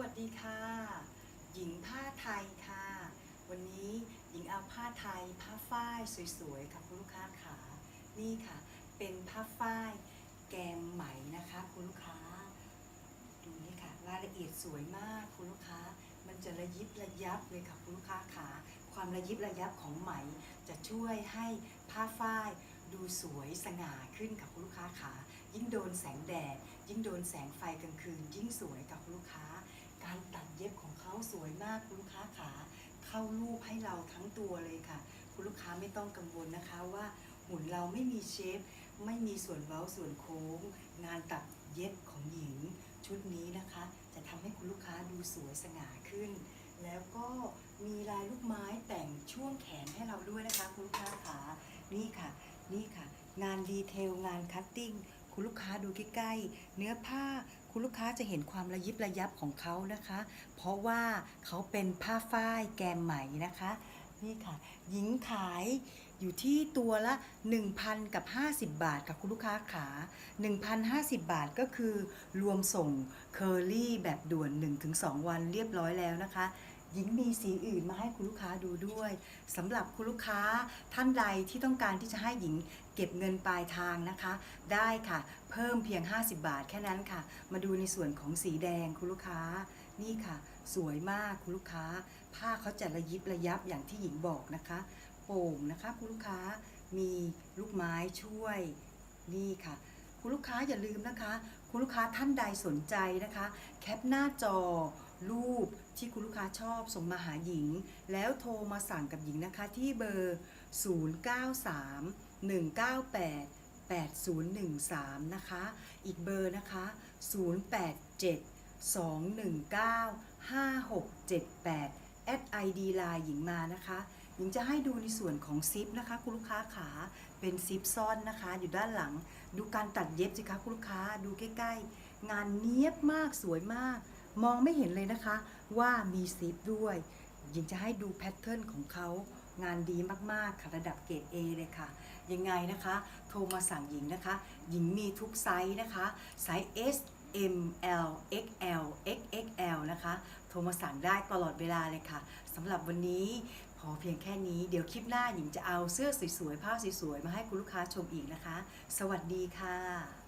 วัสดีค่ะ หญิงผ้าไทยค่ะ วันนี้หญิงเอาผ้าไทย ผ้าฝ้ายสวยๆค่ะคุณลูกค้าขานี่ค่ะ เป็นผ้าฝ้ายแกมไหมนะคะคุณลูกค้า ดูนี่ค่ะ รายละเอียดสวยมากคุณลูกค้า มันจะระยิบระยับเลยค่ะคุณลูกค้าขาความระยิบระยับของไหมจะช่วยให้ผ้าฝ้ายดูสวยสง่าขึ้นค่ะคุณลูกค้าขายิ่งโดนแสงแดด ยิ่งโดนแสงไฟกลางคืน ยิ่งสวยกับคุณลูกค้า การตัดเย็บของเขาสวยมากคุณลูกค้าขาเข้ารูปให้เราทั้งตัวเลยค่ะ คุณลูกค้าไม่ต้องกังวลนะคะว่าหุ่นเราไม่มีเชฟ ไม่มีส่วนเว้าส่วนโค้ง งานตัดเย็บของหญิง ชุดนี้นะคะ จะทำให้คุณลูกค้าดูสวยสง่าขึ้น แล้วก็มีลายลูกไม้แต่งช่วงแขนให้เราด้วยนะคะ คุณลูกค้าขานี่ค่ะ นี่ค่ะ งานดีเทลงานคัตติ้งคุณลูกค้าดูใกล้ๆเนื้อผ้า คุณลูกค้าจะเห็นความระยิบระยับของเขานะคะ เพราะว่าเขาเป็นผ้าฝ้ายแกมไหมนะคะ นี่ค่ะ หญิงขายอยู่ที่ตัวละ 1,000 กับ 50 บาทกับคุณลูกค้าขา 1,050 บาทก็คือรวมส่งเคอรี่แบบด่วน 1-2 วันเรียบร้อยแล้วนะคะ หญิงมีสีอื่นมาให้คุณลูกค้าดูด้วยสำหรับคุณลูกค้าท่านใดที่ต้องการที่จะให้หญิงเก็บเงินปลายทางนะคะ ได้ค่ะ เพิ่มเพียง 50 บาทแค่นั้นค่ะ มาดูในส่วนของสีแดงคุณลูกค้านี่ค่ะ สวยมากคุณลูกค้า ผ้าเขาจะระยิบระยับอย่างที่หญิงบอกนะคะ โป่งนะคะคุณลูกค้ามีลูกไม้ช่วยนี่ค่ะ คุณลูกค้าอย่าลืมนะคะ คุณลูกค้าท่านใดสนใจนะคะ แคปหน้าจอ รูปที่คุณลูกค้าชอบส่งมาหาหญิง แล้วโทรมาสั่งกับหญิงนะคะที่เบอร์ 093 198 8013 นะคะ อีกเบอร์นะคะ 087 219 5678 แอด ID ไลน์หญิงมานะคะ หญิงจะให้ดูในส่วนของซิปนะคะคุณลูกค้าขาเป็นซิปซ่อนนะคะ อยู่ด้านหลัง ดูการตัดเย็บสิคะคุณลูกค้าดูใกล้ๆ งานเนียบมากสวยมาก มองไม่เห็นเลยนะคะ ว่ามีซิปด้วย หญิงจะให้ดูแพทเทิร์นของเขางานดีมากๆค่ะระดับเกรด A เลยค่ะ ยังไงนะคะ โทรมาสั่งหญิงนะคะ หญิงมีทุกไซส์นะคะ ไซส์ S M L XL XXL นะคะ โทรมาสั่งได้ตลอดเวลาเลยค่ะสำหรับวันนี้ อเพียงแค่นี้เดี๋ยวคลิปหน้าหญิงจะเอาเสื้อสวยๆผ้าสวยๆมาให้คุณลูกค้าชมอีกนะคะ สวัสดีค่ะ